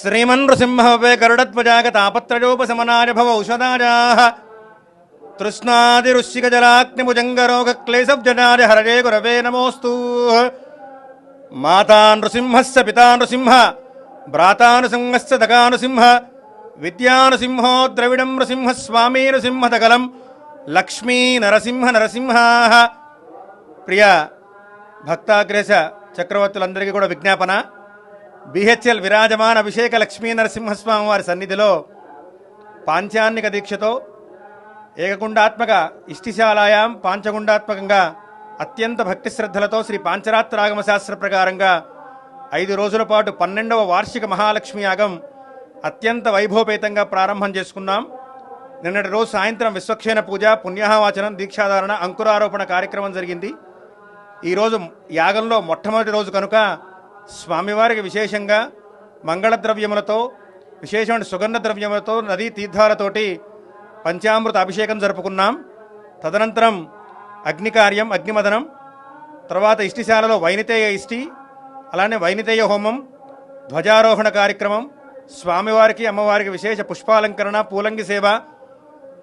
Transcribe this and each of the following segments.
శ్రీమన్ నృసింహవే గరుడత్మజాగతాపత్రయోపశమనాయ భవ ఔషధాజా తృష్ణాదిరుషికజలాగ్నిభుజంగరోగక్లేశబ్జనాయ హరజే గురవే నమోస్తు మాతా నృసింహస్స పితా నృసింహ భ్రాతా నృసింహస్స దగా నృసింహ విద్యానృసింహో ద్రవిడం నృసింహ స్వామీ నృసింహతకలం లక్ష్మీ నరసింహ నరసింహా ప్రియ భక్తాగ్రేస చక్రవర్తులందరికీ కూడా విజ్ఞాపన బిహెచ్ఎల్ విరాజమాన అభిషేక లక్ష్మీ నరసింహస్వామి వారి సన్నిధిలో పాంచాన్నిక దీక్షతో ఏకగుండాత్మక ఇష్టిశాలాయాం పాంచగుండాత్మకంగా అత్యంత భక్తి శ్రద్ధలతో శ్రీ పాంచరాత్రాగమ శాస్త్ర ప్రకారంగా ఐదు రోజుల పాటు పన్నెండవ వార్షిక మహాలక్ష్మి యాగం అత్యంత వైభవపేతంగా ప్రారంభం చేసుకున్నాం. నిన్నటి రోజు సాయంత్రం విశ్వక్షేణ పూజ పుణ్యాహవాచనం దీక్షాధారణ అంకురారోపణ కార్యక్రమం జరిగింది. ఈరోజు యాగంలో మొట్టమొదటి రోజు కనుక స్వామివారికి విశేషంగా మంగళ ద్రవ్యములతో విశేషమైన సుగంధ ద్రవ్యములతో నదీ తీర్థాలతోటి పంచామృత అభిషేకం జరుపుకున్నాం. తదనంతరం అగ్ని కార్యం అగ్నిమదనం తర్వాత ఇష్టిశాలలో వైనితేయ ఇష్టి అలానే వైనితేయ హోమం ధ్వజారోహణ కార్యక్రమం స్వామివారికి అమ్మవారికి విశేష పుష్పాలంకరణ పూలంగి సేవ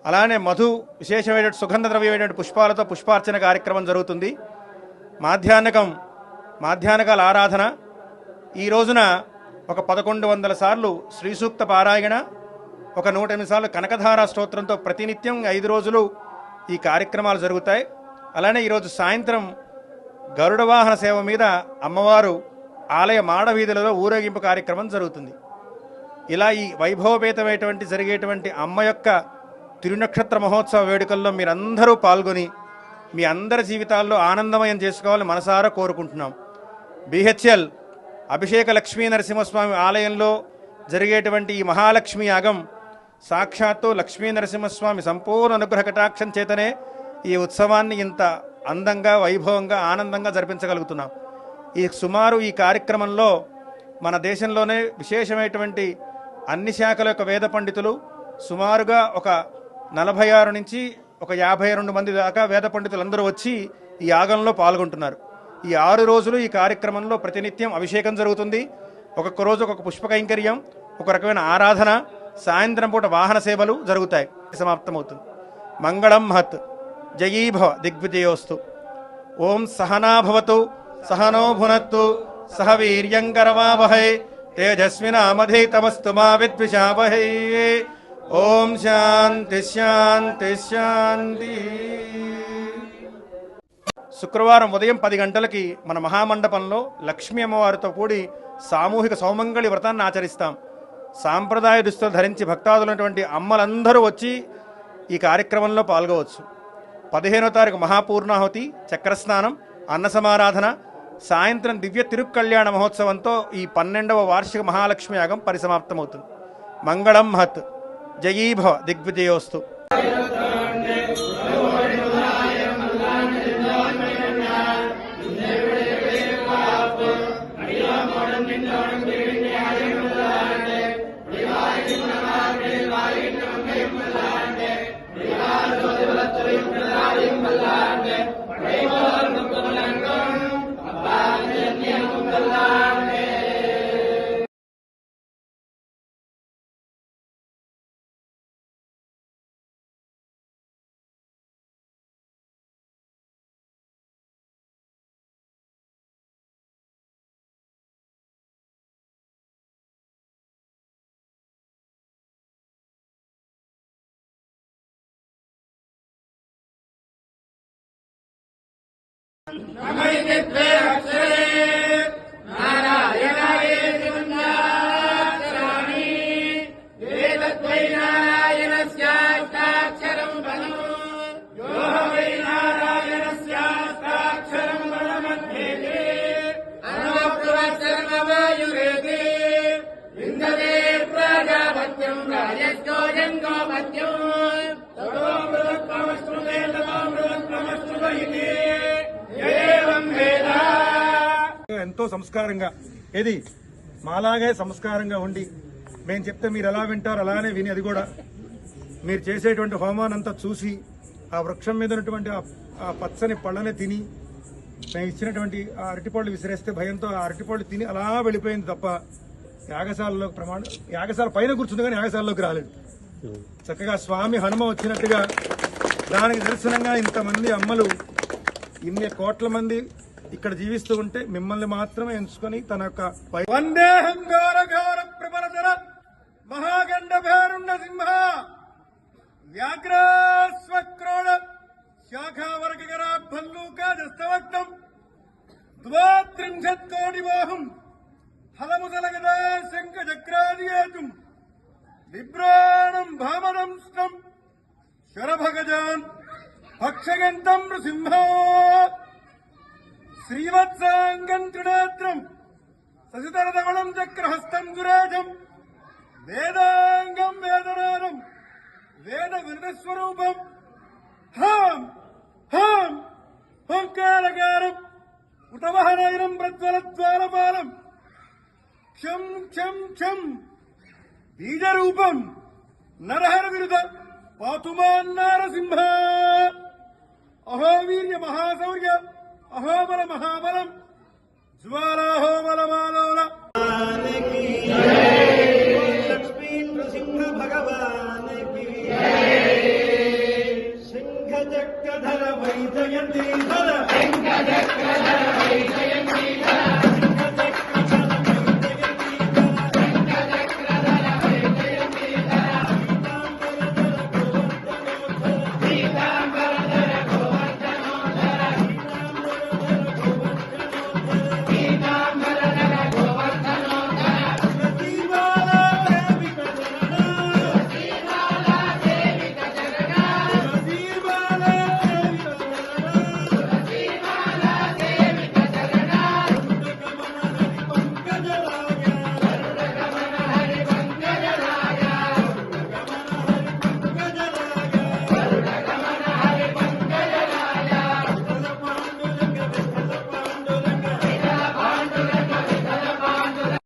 అలానే మధు విశేషమైనటువంటి సుగంధ ద్రవ్యమైనటువంటి పుష్పాలతో పుష్పార్చన కార్యక్రమం జరుగుతుంది. మాధ్యాహ్నకం మాధ్యాహ్నకాల ఆరాధన ఈ రోజున ఒక పదకొండు వందల సార్లు శ్రీసూక్త పారాయణ ఒక నూట ఎనిమిది సార్లు కనకధార స్తోత్రంతో ప్రతినిత్యం ఐదు రోజులు ఈ కార్యక్రమాలు జరుగుతాయి. అలానే ఈరోజు సాయంత్రం గరుడ వాహన సేవ మీద అమ్మవారు ఆలయ మాడవీధులలో ఊరేగింపు కార్యక్రమం జరుగుతుంది. ఇలా ఈ వైభవపేతమైనటువంటి జరిగేటువంటి అమ్మ యొక్క తిరునక్షత్ర మహోత్సవ వేడుకల్లో మీరందరూ పాల్గొని మీ అందరి జీవితాల్లో ఆనందమయం చేసుకోవాలని మనసారా కోరుకుంటున్నాం. బిహెచ్ఎల్ అభిషేక లక్ష్మీ నరసింహస్వామి ఆలయంలో జరిగేటువంటి ఈ మహాలక్ష్మి యాగం సాక్షాత్తు లక్ష్మీ నరసింహస్వామి సంపూర్ణ అనుగ్రహ కటాక్షం చేతనే ఈ ఉత్సవాన్ని ఇంత అందంగా వైభవంగా ఆనందంగా జరిపించగలుగుతున్నాం. ఈ సుమారు ఈ కార్యక్రమంలో మన దేశంలోనే విశేషమైనటువంటి అన్ని శాఖల యొక్క వేద పండితులు సుమారుగా ఒక నలభై ఆరు నుంచి ఒక యాభై రెండు మంది దాకా వేద పండితులందరూ వచ్చి ఈ యాగంలో పాల్గొంటున్నారు. ఈ ఆరు రోజులు ఈ కార్యక్రమంలో ప్రతినిత్యం అభిషేకం జరుగుతుంది. ఒక్కొక్క రోజు ఒక్కొక్క పుష్ప కైంకర్యం ఒక రకమైన ఆరాధన సాయంత్రం పూట వాహన సేవలు జరుగుతాయి. సమాప్తమవుతుంది. మంగళం మహత్. జయీభవ దిగ్విజయోస్తు. ఓం సహనాభవతు సహనోభునత్తు సహ వీర్యంకరవావహై తేజస్వినామధీతమస్తు మా విద్విషావహై. ఓం శాంతి శాంతి శాంతి. శుక్రవారం ఉదయం పది గంటలకి మన మహామండపంలో లక్ష్మీ అమ్మవారితో కూడి సామూహిక సౌమంగళి వ్రతాన్ని ఆచరిస్తాం. సాంప్రదాయ దుస్తులు ధరించి భక్తాదులైనటువంటి అమ్మలందరూ వచ్చి ఈ కార్యక్రమంలో పాల్గొవచ్చు. పదిహేనో తారీఖు మహాపూర్ణాహుతి చక్రస్నానం అన్న సమారాధన సాయంత్రం దివ్య తిరుక్కళ్యాణ మహోత్సవంతో ఈ పన్నెండవ వార్షిక మహాలక్ష్మి యాగం పరిసమాప్తమవుతుంది. మంగళం మహత్ జయీభవ దిగ్విజయోస్తు. ఎంతో సంస్కారంగా ఏది? మాలాగే సంస్కారంగా ఉండి మేము చెప్తే మీరు ఎలా వింటారు అలానే విని అది కూడా. మీరు చేసేటువంటి హోమానంతా చూసి ఆ వృక్షం మీద ఉన్నటువంటి ఆ- పచ్చని పళ్ళని తిని మేము ఇచ్చినటువంటి ఆ అరటిపళ్ళు విసిరేస్తే భయంతో ఆ అరటిపళ్ళు తిని అలా వెళ్ళిపోయింది తప్ప యాగశాలలో ప్రమాణం యాగశాల పైన కూర్చుంది కానీ యాగశాలలోకి రాలేదు. చక్కగా స్వామి హనుమ వచ్చినట్టుగా దానికి దర్శనంగా ఇంతమంది అమ్మలు ఇన్ని కోట్ల మంది ఇక్కడ జీవిస్తూ ఉంటే మిమ్మల్ని మాత్రమే ఎంచుకొని తన యొక్క పై- వందేహం ఘోర ఘోర ప్రబలధర మహాగండ భేరుండ సింహ వ్యాఘ్రాస్వక్రోడ శాఖావర్గరా భల్లూకాదస్తవక్తం ద్వాత్రింశత్ కోటి వాహం హలముదలగదా శంఖ చక్రాదియేతుం బిభ్రాణం భామదంష్టం శరభగజాన్ పక్షగంతం నృసింహ. శ్రీవత్సాంగం త్రినేత్రం. ససితరదమణం చక్రహస్తం సురాజం. వేదాంగం వేదనాదం. వేద విరదస్వరూపం హాం! హాం! ఓంకారకారం ఉతవహనైనం ప్రజ్వలద్వారపాలం క్షం క్షం క్షం బీజరూపం. నరహర విరుద పాతుమాన్ నారసింహ. అహోవీర్య మహాశౌర్య అహోబల మహాబలం. జ్వాలాహోబలమాలోల లక్ష్మీ నృసింహ